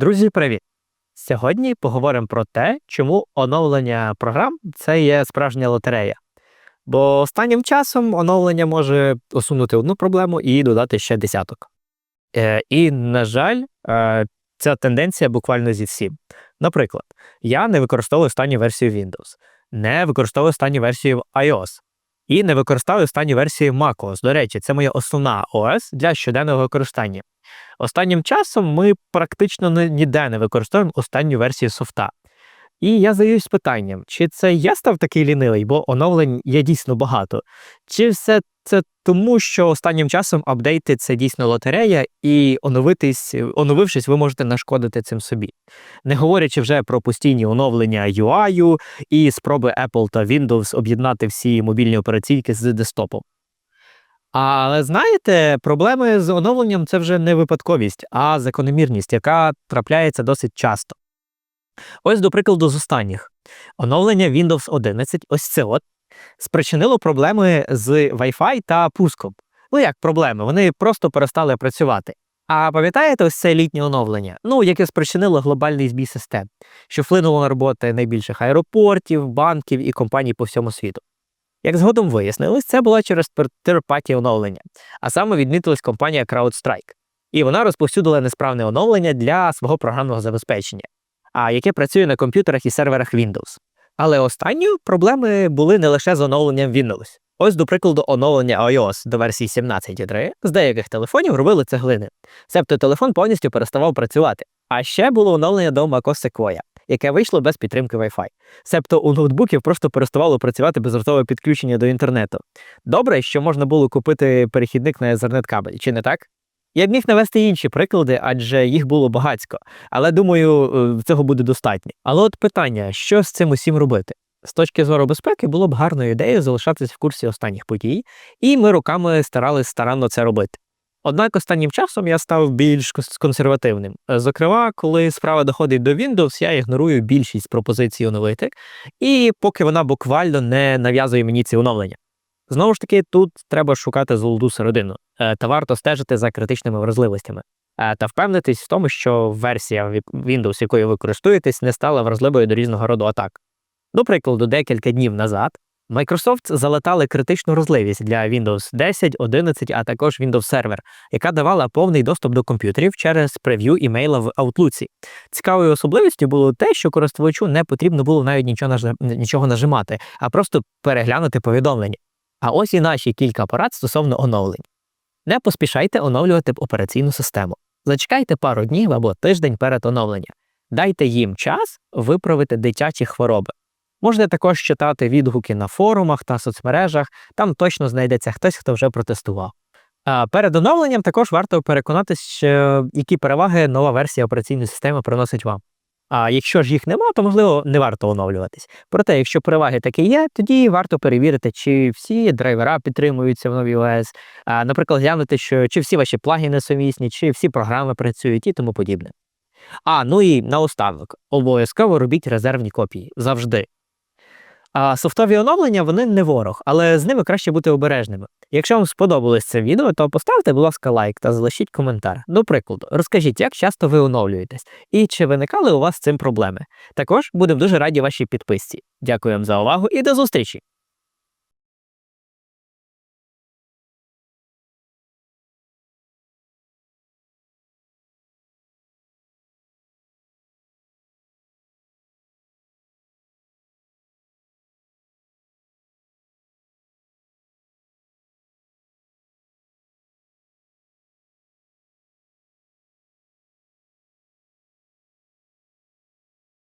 Друзі, привіт! Сьогодні поговоримо про те, чому оновлення програм це є справжня лотерея. Бо останнім часом оновлення може усунути одну проблему і додати ще десяток. Е, і, на жаль, е, ця тенденція буквально зі всім. Наприклад, я не використовую останню версію Windows, не використовую останню версію iOS і не використовую останні версії macOS. До речі, це моя основна ОС для щоденного використання. Останнім часом ми практично ніде не використовуємо останню версію софта. І я задаюсь питанням, чи це я став такий лінивий, бо оновлень є дійсно багато, чи все це тому, що останнім часом апдейти це дійсно лотерея, і оновитись, оновившись, ви можете нашкодити цим собі. Не говорячи вже про постійні оновлення UI і спроби Apple та Windows об'єднати всі мобільні операційки з десктопом. Але знаєте, проблеми з оновленням це вже не випадковість, а закономірність, яка трапляється досить часто. Ось, до прикладу, з останніх. Оновлення Windows 11, ось це от, спричинило проблеми з Wi-Fi та пуском. Ну як проблеми? Вони просто перестали працювати. А пам'ятаєте ось це літнє оновлення? Ну, яке спричинило глобальний збій систем, що вплинуло на роботи найбільших аеропортів, банків і компаній по всьому світу. Як згодом вияснилось, це було через терпаті оновлення, а саме відмітилась компанія CrowdStrike. І вона розповсюдила несправне оновлення для свого програмного забезпечення, а яке працює на комп'ютерах і серверах Windows. Але останньою проблеми були не лише з оновленням Windows. Ось, до прикладу, оновлення iOS до версії 17.3 з деяких телефонів робили цеглини. Себто телефон повністю переставав працювати. А ще було оновлення до macOS Sequoia, яке вийшло без підтримки Wi-Fi. Себто у ноутбуків просто переставало працювати бездротове підключення до інтернету. Добре, що можна було купити перехідник на Ethernet кабель, чи не так? Я б міг навести інші приклади, адже їх було багацько. Але думаю, е, цього буде достатньо. Але от питання: що з цим усім робити? З точки зору безпеки було б гарною ідеєю залишатись в курсі останніх подій, і ми роками старались старанно це робити. Однак останнім часом я став більш консервативним. Е, Зокрема, коли справа доходить до Windows, я ігнорую більшість пропозицій оновити, і поки вона буквально не нав'язує мені ці оновлення. Знову ж таки, тут треба шукати золоту середину е, та варто стежити за критичними вразливостями е, та впевнитись в тому, що версія Windows, якою ви користуєтесь, не стала вразливою до різного роду атак. До прикладу, декілька днів назад Microsoft залатали критичну вразливість для Windows 10, 11, а також Windows Server, яка давала повний доступ до комп'ютерів через прев'ю імейла в Outlook. Цікавою особливістю було те, що користувачу не потрібно було навіть нічого нажимати, а просто переглянути повідомлення. А ось і наші кілька порад стосовно оновлень. Не поспішайте оновлювати операційну систему. Зачекайте пару днів або тиждень перед оновленням. Дайте їм час виправити дитячі хвороби. Можете також читати відгуки на форумах та соцмережах, там точно знайдеться хтось, хто вже протестував. А перед оновленням також варто переконатися, що які переваги нова версія операційної системи приносить вам. А якщо ж їх нема, то можливо не варто оновлюватись. Проте, якщо переваги такі є, тоді варто перевірити, чи всі драйвера підтримуються в новій ОС. А, наприклад, глянути, що чи всі ваші плагіни сумісні, чи всі програми працюють і тому подібне. А, ну і наостанок, обов'язково робіть резервні копії завжди. А софтові оновлення вони не ворог, але з ними краще бути обережними. Якщо вам сподобалось це відео, то поставте, будь ласка, лайк та залишіть коментар. До прикладу, розкажіть, як часто ви оновлюєтесь і чи виникали у вас з цим проблеми. Також будемо дуже раді вашій підписці. Дякую вам за увагу і до зустрічі!